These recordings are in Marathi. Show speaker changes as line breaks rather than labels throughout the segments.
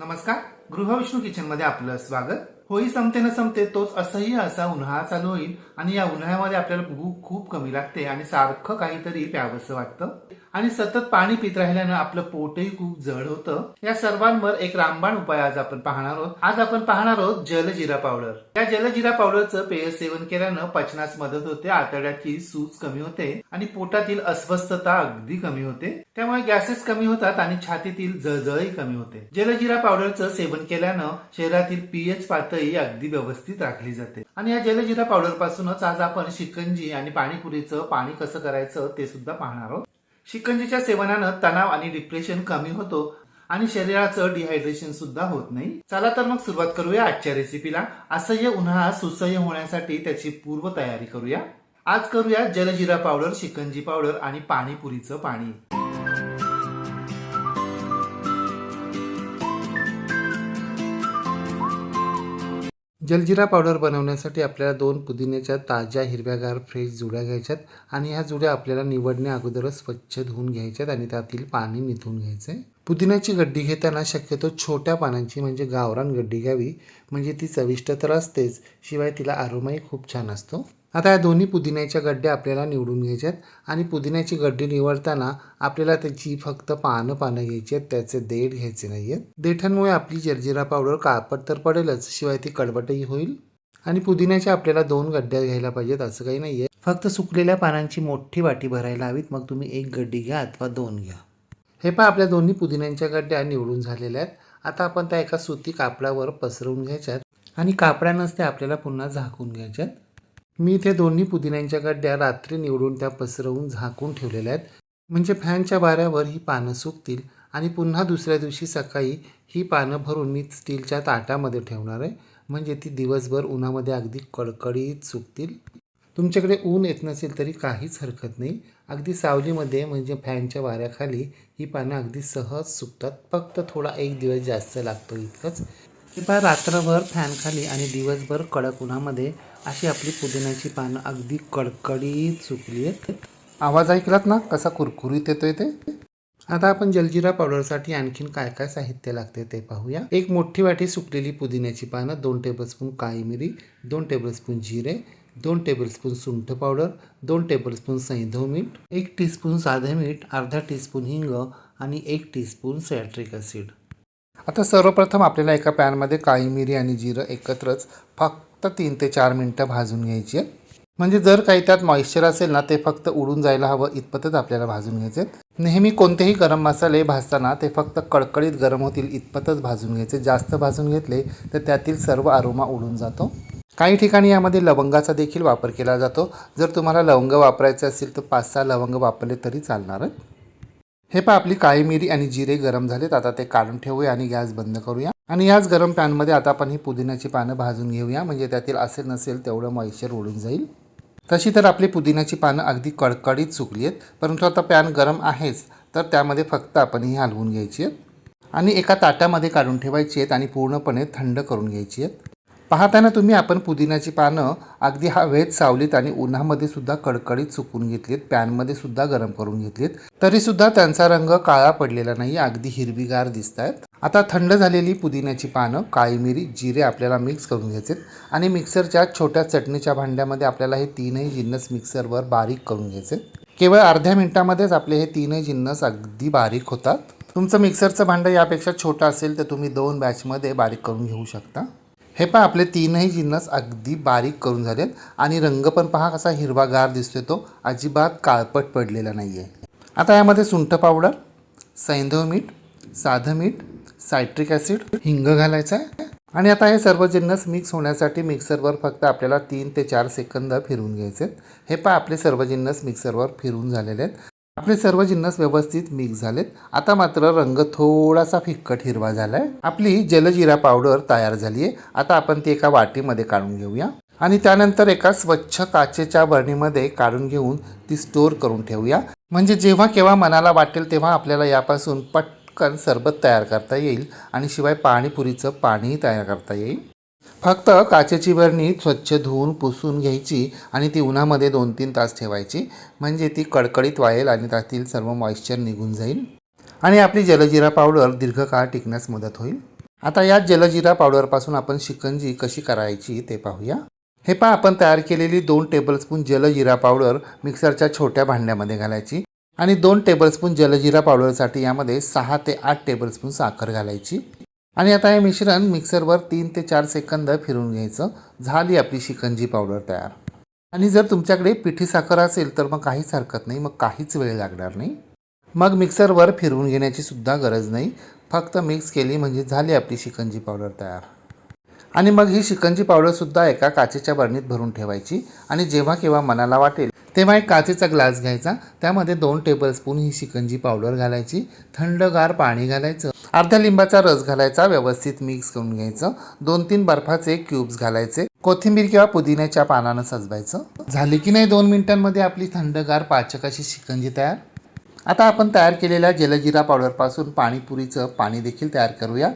नमस्कार. गृहविष्णू किचनमध्ये आपलं स्वागत. होळी संपते न संपते तोच असह्य असा उन्हाळा चालू होईल आणि या उन्हाळ्यामध्ये आपल्याला भूक खूप कमी लागते आणि सारखं काहीतरी प्यावंसं वाटतं. आणि सतत पाणी पित राहिल्यानं आपलं पोटही खूप जड होतं. या सर्वांवर एक रामबाण उपाय आज आपण पाहणार आहोत. आज आपण पाहणार आहोत जलजिरा पावडर. या जलजिरा पावडरचं पेय सेवन केल्यानं पचनास मदत होते आतड्याची सूज कमी होते आणि पोटातील अस्वस्थता अगदी कमी होते. त्यामुळे गॅसेस कमी होतात आणि छातीतील जळजळही कमी होते. जलजिरा पावडरचं सेवन केल्यानं शरीरातील पीएच पातळी अगदी व्यवस्थित राखली जाते. आणि या जलजिरा पावडर पासूनच आज आपण शिकंजी आणि पाणीपुरीचं पाणी कसं करायचं ते सुद्धा पाहणार आहोत. शिकंजीच्या सेवनानं तणाव आणि डिप्रेशन कमी होतो आणि शरीराचं डिहायड्रेशन सुद्धा होत नाही. चला तर मग सुरुवात करूया आजच्या रेसिपीला असह्य उन्हाळा सुसह्य होण्यासाठी त्याची पूर्व तयारी करूया. आज करूया जलजिरा पावडर शिकंजी पावडर आणि पाणीपुरीचं पाणी. जलजिरा पावडर बनवण्यासाठी आपल्याला दोन पुदिन्याच्या ताज्या हिरव्यागार फ्रेश जुड्या घ्यायच्यात आणि ह्या जुड्या आपल्याला निवडण्या अगोदरच स्वच्छ धुवून घ्यायच्यात आणि त्यातील पाणी निथून घ्यायचं आहे पुदिन्याची गड्डी घेताना शक्यतो छोट्या पानांची म्हणजे गावरान गड्डी घ्यावी म्हणजे ती चविष्ट तर असतेच शिवाय तिला आरोमाही खूप छान असतो. आता या दोन्ही पुदिन्याच्या गड्ड्या आपल्याला निवडून घ्यायच्यात आणि पुदिन्याची गड्डी निवडताना आपल्याला त्याची फक्त पानं पानं घ्यायची आहेत त्याचे देठ घ्यायचे नाही आहेत देठांमुळे आपली जर्जिरा पावडर काळपट तर पडेलच शिवाय ती कडवटही होईल. आणि पुदिन्याच्या आपल्याला दोन गड्ड्या घ्यायला पाहिजेत असं काही नाही आहे फक्त सुकलेल्या पानांची मोठी वाटी भरायला हवीत मग तुम्ही एक गड्डी घ्या अथवा दोन घ्या. हे पहा आपल्या दोन्ही पुदिन्यांच्या गड्ड्या निवडून झालेल्या आहेत. आता आपण त्या एका सुती कापडावर पसरवून घ्यायच्यात आणि कापडानंच त्या आपल्याला पुन्हा झाकून घ्यायच्यात. मी इथे दोन्ही पुदिन्यांच्या गड्ड्या रात्री निवडून त्या पसरवून झाकून ठेवलेल्या आहेत. म्हणजे फॅनच्या वाऱ्यावर ही पानं सुकतील आणि पुन्हा दुसऱ्या दिवशी सकाळी ही पानं भरून मी स्टीलच्या ताटामध्ये ठेवणार आहे. म्हणजे ती दिवसभर उन्हामध्ये अगदी कडकडीत सुकतील. तुमच्याकडे ऊन येत नसेल तरी काहीच हरकत नाही. अगदी सावलीमध्ये म्हणजे फॅनच्या वाऱ्याखाली ही पानं अगदी सहज सुकतात. फक्त थोडा एक दिवस जास्त लागतो इतकंच. की पहा रात्रभर फॅनखाली आणि दिवसभर कडक उन्हामध्ये अशी आपली पुदिन्याची पानं अगदी कडकडीत सुकली आहेत. आवाज ऐकलात ना? कसा कुरकुरीत येतोय ते? आता आपण जलजिरा पावडरसाठी आणखीन काय काय साहित्य लागते ते पाहूया. एक मोठी वाटी सुकलेली पुदिन्याची पानं दोन टेबलस्पून काळी मिरी दोन टेबलस्पून जिरे दोन टेबलस्पून सुंठ पावडर दोन टेबलस्पून सैंधव मीठ एक टीस्पून साधे मीठ अर्धा टीस्पून हिंग आणि एक टीस्पून सॅट्रिक ॲसिड आता सर्वप्रथम आपल्याला एका पॅनमध्ये काळी मिरी आणि जिरं एकत्रच फक्त तीन ते चार मिनटं भाजून घ्यायची आहेत. म्हणजे जर काही त्यात मॉइश्चर असेल ना ते फक्त उडून जायला हवं इतपतच आपल्याला भाजून घ्यायचे नेहमी कोणतेही गरम मसाले भाजताना ते फक्त कडकडीत गरम होतील इतपतच भाजून घ्यायचे. जास्त भाजून घेतले तर त्यातील सर्व आरोमा उडून जातो. काही ठिकाणी यामध्ये लवंगाचा देखील वापर केला जातो. जर तुम्हाला लवंग वापरायचे असेल तर पाच सहा लवंग वापरले तरी चालणार हे पहा आपली काळी मिरी आणि जिरे गरम झालेत. आता ते काढून ठेवूया आणि गॅस बंद करूया. आणि याच गरम पॅनमध्ये आता आपण ही पुदिन्याची पानं भाजून घेऊया. म्हणजे त्यातील असेल नसेल तेवढं मॉइश्चर उडून जाईल. तशी तर आपली पुदिन्याची पानं अगदी कडकडीत सुकली आहेत. परंतु आता पॅन गरम आहेच. तर त्यामध्ये फक्त आपण ही हलवून घ्यायची आहेत. आणि एका ताटामध्ये काढून ठेवायची आहेत आणि पूर्णपणे थंड करून घ्यायची आहेत. पाहताना तुम्ही आपण पुदिन्याची पानं अगदी हवेत सावलीत आणि उन्हामध्ये सुद्धा कडकडीत सुकून घेतलीत पॅनमध्ये सुद्धा गरम करून घेतलीत. तरी सुद्धा त्यांचा रंग काळा पडलेला नाही अगदी हिरवीगार दिसत आहेत आता थंड झालेली पुदिन्याची पानं काळी मिरी जिरे आपल्याला मिक्स करून घ्यायचे आणि मिक्सरच्या छोट्या चटणीच्या भांड्यामध्ये आपल्याला हे तीनही जिन्नस मिक्सरवर बारीक करून घ्यायचे केवळ अर्ध्या मिनिटामध्येच आपले हे तीनही जिन्नस अगदी बारीक होतात. तुमचं मिक्सरचं भांडं यापेक्षा छोटं असेल तर तुम्ही दोन बॅचमध्ये बारीक करून घेऊ शकता. हे पहा आपले तीनही जिन्नस अगदी बारीक करून झालेत. आणि रंग पण पहा कसा हिरवागार दिसतोय तो. अजिबात काळपट पडलेला नाही आहे आता यामध्ये सुंठ पावडर सैंधव मीठ साधं मीठ सायट्रिक ॲसिड हिंग घालायचं आहे. आणि आता हे सर्व जिन्नस मिक्स होण्यासाठी मिक्सरवर फक्त आपल्याला तीन ते चार सेकंद फिरून घ्यायचे आहेत हे पहा आपले सर्व जिन्नस मिक्सरवर फिरून झालेले आहेत. आपले सर्व जिन्नस व्यवस्थित मिक्स झालेत. आता मात्र रंग थोडासा फिक्कट हिरवा झाला आहे आपली जलजिरा पावडर तयार झाली आहे आता आपण ती एका वाटीमध्ये काढून घेऊया. आणि त्यानंतर एका स्वच्छ काचेच्या बरणीमध्ये काढून घेऊन ती स्टोअर करून ठेवूया. म्हणजे जेव्हा केव्हा मनाला वाटेल तेव्हा आपल्याला यापासून पटकन सरबत तयार करता येईल. आणि शिवाय पाणीपुरीचं पाणीही तयार करता येईल. फक्त काचेची बरणी स्वच्छ धुवून पुसून घ्यायची आणि ती उन्हामध्ये दोन तीन तास ठेवायची. म्हणजे ती कडकडीत वाळेल आणि त्यातील सर्व मॉइश्चर निघून जाईल. आणि आपली जलजिरा पावडर दीर्घकाळ टिकण्यास मदत होईल. आता या जलजिरा पावडरपासून आपण शिकंजी कशी करायची ते पाहूया. हे पहा आपण तयार केलेली दोन टेबलस्पून जलजिरा पावडर मिक्सरच्या छोट्या भांड्यामध्ये घालायची. आणि दोन टेबलस्पून जलजिरा पावडरसाठी यामध्ये सहा ते आठ टेबलस्पून साखर घालायची. आणि आता हे मिश्रण मिक्सरवर तीन ते चार सेकंद फिरून घ्यायचं. झाली आपली शिकंजी पावडर तयार. आणि जर तुमच्याकडे पिठी साखर असेल तर मग काहीच हरकत नाही मग काहीच वेळ लागणार नाही. मग मिक्सरवर फिरवून घेण्याची सुद्धा गरज नाही. फक्त मिक्स केली म्हणजे झाली आपली शिकंजी पावडर तयार. आणि मग ही शिकंजी पावडरसुद्धा एका काचेच्या बरणीत भरून ठेवायची. आणि जेव्हा केव्हा मनाला वाटेल तेव्हा एक काचेचा ग्लास घ्यायचा. त्यामध्ये दोन टेबलस्पून ही शिकंजी पावडर घालायची. थंडगार पाणी घालायचं. अर्ध्या लिंबाचा रस घालायचा व्यवस्थित मिक्स करून घ्यायचं. दोन तीन बर्फाचे क्यूब्स घालायचे. कोथिंबीर किंवा पुदिन्याच्या पानानं सजवायचं. झाली की नाही दोन मिनिटांमध्ये आपली थंडगार पाचक अशी शिकंजी तयार? आता आपण तयार केलेल्या जलजिरा पावडरपासून पाणीपुरीचं पाणी देखील तयार करूया.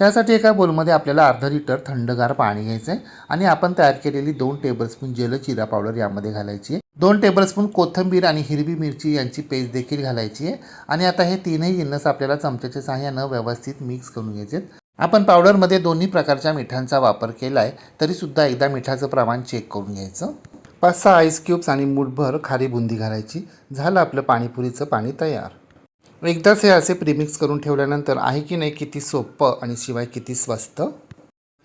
त्यासाठी एका बोलमध्ये आपल्याला अर्धा लिटर थंडगार पाणी घ्यायचं आहे आणि आपण तयार केलेली दोन टेबलस्पून जलजिरा पावडर यामध्ये घालायची आहे. दोन टेबलस्पून कोथिंबीर आणि हिरवी मिरची यांची पेस्ट देखील घालायची आहे. आणि आता हे तीनही जिन्नस आपल्याला चमच्याच्या सहाय्यानं व्यवस्थित मिक्स करून घ्यायचे आहेत. आपण पावडरमध्ये दोन्ही प्रकारच्या मिठांचा वापर केला आहे तरीसुद्धा एकदा मिठाचं प्रमाण चेक करून घ्यायचं. पाच सहा आईस क्यूब्स आणि मूठभर खारी बुंदी घालायची. झालं आपलं पाणीपुरीचं पाणी तयार. एकदाच हे असे प्रीमिक्स करून ठेवल्यानंतर आहे की नाही किती सोपं आणि शिवाय किती स्वस्त?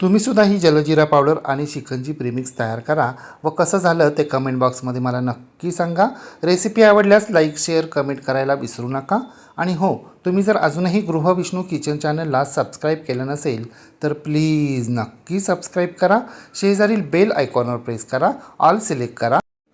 तुम्ही सुद्धा ही जलजिरा पावडर आणि शिखंजी प्रीमिक्स तयार करा. व कसं झालं ते कमेंट बॉक्समध्ये मला नक्की सांगा. रेसिपी आवडल्यास लाईक शेअर कमेंट करायला विसरू नका. आणि हो तुम्ही जर अजूनही गृहविष्णू किचन चॅनलला सबस्क्राईब केलं नसेल तर प्लीज नक्की सबस्क्राईब करा. शेजारील बेल आयकॉनवर प्रेस करा. ऑल सिलेक्ट करा.